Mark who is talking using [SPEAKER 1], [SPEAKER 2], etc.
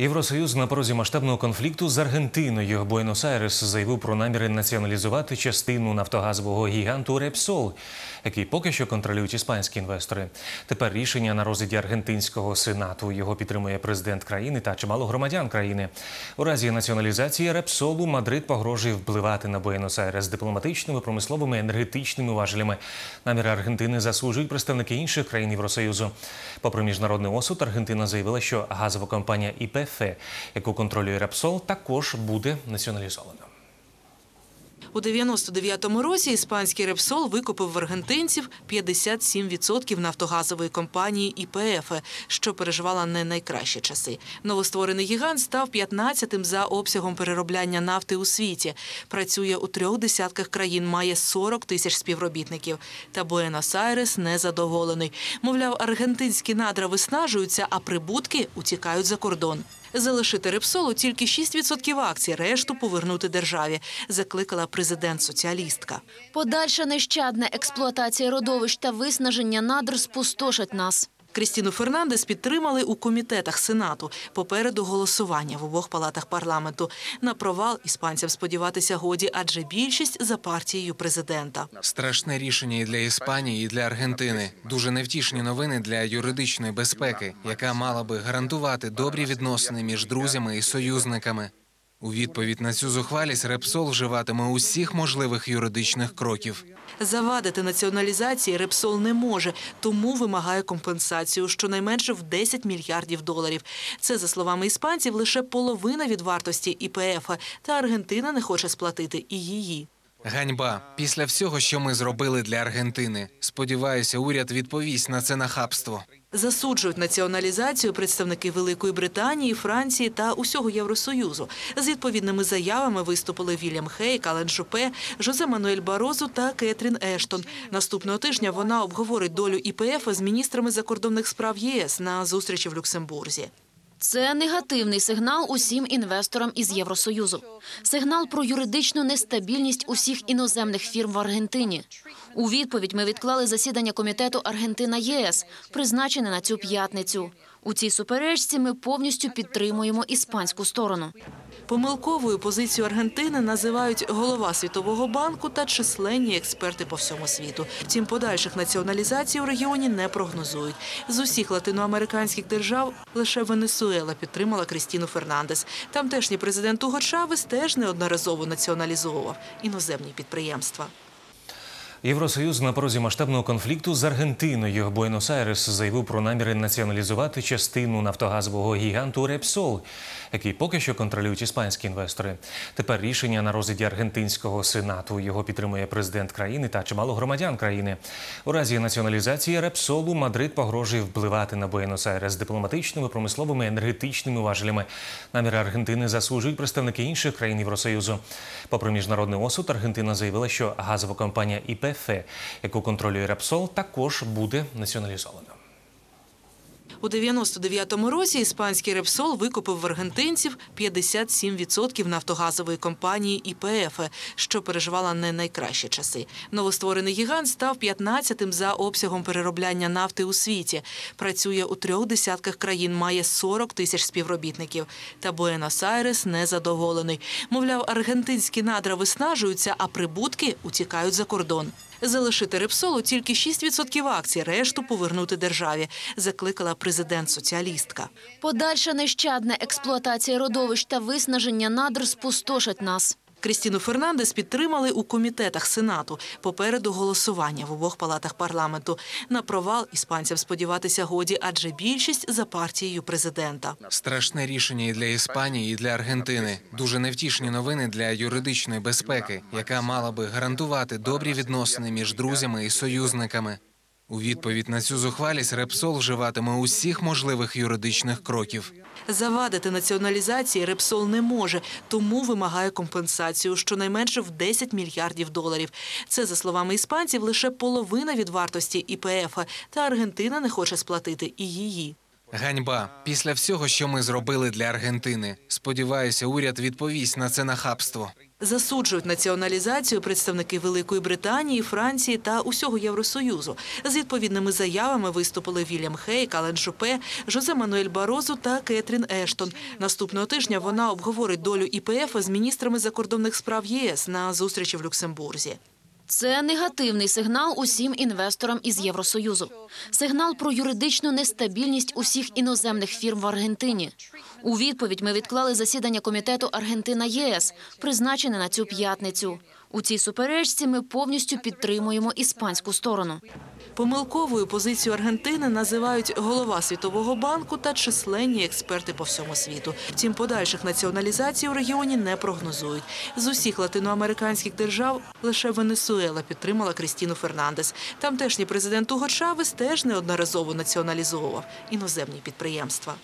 [SPEAKER 1] Євросоюз на порозі масштабного конфлікту з Аргентиною. Буенос-Айрес заявив про наміри націоналізувати частину нафтогазового гіганту Репсол, який поки що контролюють іспанські інвестори. Тепер рішення на розгляді аргентинського сенату. Його підтримує президент країни та чимало громадян країни. У разі націоналізації Репсолу Мадрид погрожує впливати на Буенос-Айрес дипломатичними, промисловими, енергетичними важелями. Наміри Аргентини заслужують представники інших країн Євросоюзу. Попри міжнародний осуд, Аргентина заявила, що газова компанія ІПФ, яку контролює Репсол, також буде націоналізована.
[SPEAKER 2] У 99-му році іспанський Репсол викупив в аргентинців 57% нафтогазової компанії ІПФ, що переживала не найкращі часи. Новостворений гігант став 15-тим за обсягом переробляння нафти у світі. Працює у трьох десятках країн, має 40 тисяч співробітників. Та Буенос-Айрес незадоволений. Мовляв, аргентинські надра виснажуються, а прибутки утікають за кордон. Залишити Репсолу тільки 6% акцій, решту повернути державі, закликала президент-соціалістка.
[SPEAKER 3] Подальша нещадна експлуатація родовищ та виснаження надр спустошать нас.
[SPEAKER 2] Крістіну Фернандес підтримали у комітетах Сенату. Попереду голосування в обох палатах парламенту. На провал іспанцям сподіватися годі, адже більшість за партією президента.
[SPEAKER 4] Страшне рішення і для Іспанії, і для Аргентини. Дуже невтішні новини для юридичної безпеки, яка мала би гарантувати добрі відносини між друзями і союзниками. У відповідь на цю зухвалість Репсол вживатиме усіх можливих юридичних кроків.
[SPEAKER 2] Завадити націоналізації Репсол не може, тому вимагає компенсацію щонайменше в 10 мільярдів доларів. Це, за словами іспанців, лише половина від вартості ІПФ, та Аргентина не хоче сплатити і її.
[SPEAKER 4] Ганьба після всього, що ми зробили для Аргентини. Сподіваюся, уряд відповість на це нахабство.
[SPEAKER 2] Засуджують націоналізацію представники Великої Британії, Франції та усього Євросоюзу. З відповідними заявами виступили Вільям Хейк, Ален Шупе, Жозе Мануель Барозу та Кетрін Ештон. Наступного тижня вона обговорить долю ІПФ з міністрами закордонних справ ЄС на зустрічі в Люксембурзі.
[SPEAKER 3] Це негативний сигнал усім інвесторам із Євросоюзу. Сигнал про юридичну нестабільність усіх іноземних фірм в Аргентині. У відповідь ми відклали засідання комітету Аргентина ЄС, призначене на цю п'ятницю. У цій суперечці ми повністю підтримуємо іспанську сторону.
[SPEAKER 2] Помилковою позицію Аргентини називають голова Світового банку та численні експерти по всьому світу. Втім, подальших націоналізацій у регіоні не прогнозують. З усіх латиноамериканських держав лише Венесуела підтримала Крістіну Фернандес. Тамтешній президент Уго теж неодноразово націоналізовував іноземні підприємства.
[SPEAKER 1] Євросоюз на порозі масштабного конфлікту з Аргентиною. Буенос-Айрес заявив про наміри націоналізувати частину нафтогазового гіганту Репсол, який поки що контролюють іспанські інвестори. Тепер рішення на розгляді аргентинського сенату. Його підтримує президент країни та чимало громадян країни. У разі націоналізації Репсолу Мадрид погрожує впливати на Буенос-Айрес дипломатичними, промисловими, енергетичними важелями. Наміри Аргентини заслужують представники інших країн Євросоюзу. Попри міжнародний осуд, Аргентина заявила, що газова компанія ІПФ, яку контролює Репсол, також буде націоналізована.
[SPEAKER 2] У 99-му році іспанський Репсол викупив в аргентинців 57% нафтогазової компанії ІПФ, що переживала не найкращі часи. Новостворений гігант став 15-тим за обсягом переробляння нафти у світі. Працює у трьох десятках країн, має 40 тисяч співробітників. Та Буенос-Айрес незадоволений. Мовляв, аргентинські надра виснажуються, а прибутки утікають за кордон. Залишити Репсолу тільки 6% акцій, решту повернути державі, закликала президент-соціалістка.
[SPEAKER 3] Подальша нещадна експлуатація родовищ та виснаження надр спустошать нас.
[SPEAKER 2] Крістіну Фернандес підтримали у комітетах Сенату. Попереду голосування в обох палатах парламенту. На провал іспанцям сподіватися годі, адже більшість за партією президента.
[SPEAKER 4] Страшне рішення і для Іспанії, і для Аргентини. Дуже невтішні новини для юридичної безпеки, яка мала би гарантувати добрі відносини між друзями і союзниками. У відповідь на цю зухвалість Репсол вживатиме усіх можливих юридичних кроків.
[SPEAKER 2] Завадити націоналізації Репсол не може, тому вимагає компенсацію щонайменше в 10 мільярдів доларів. Це, за словами іспанців, лише половина від вартості ІПФ, та Аргентина не хоче сплатити і її.
[SPEAKER 4] Ганьба після всього, що ми зробили для Аргентини. Сподіваюся, уряд відповість на це нахабство.
[SPEAKER 2] Засуджують націоналізацію представники Великої Британії, Франції та усього Євросоюзу. З відповідними заявами виступили Вільям Хейк, Ален Жупе, Жозе Мануель Барозу та Кетрін Ештон. Наступного тижня вона обговорить долю ІПФ з міністрами закордонних справ ЄС на зустрічі в Люксембурзі.
[SPEAKER 3] Це негативний сигнал усім інвесторам із Євросоюзу. Сигнал про юридичну нестабільність усіх іноземних фірм в Аргентині. У відповідь ми відклали засідання комітету Аргентина ЄС, призначене на цю п'ятницю. У цій суперечці ми повністю підтримуємо іспанську сторону.
[SPEAKER 2] Помилковою позицію Аргентини називають голова Світового банку та численні експерти по всьому світу. Втім, подальших націоналізацій у регіоні не прогнозують. З усіх латиноамериканських держав лише Венесуела підтримала Крістіну Фернандес. Тамтешній президент Уго Чавес теж неодноразово націоналізовував іноземні підприємства.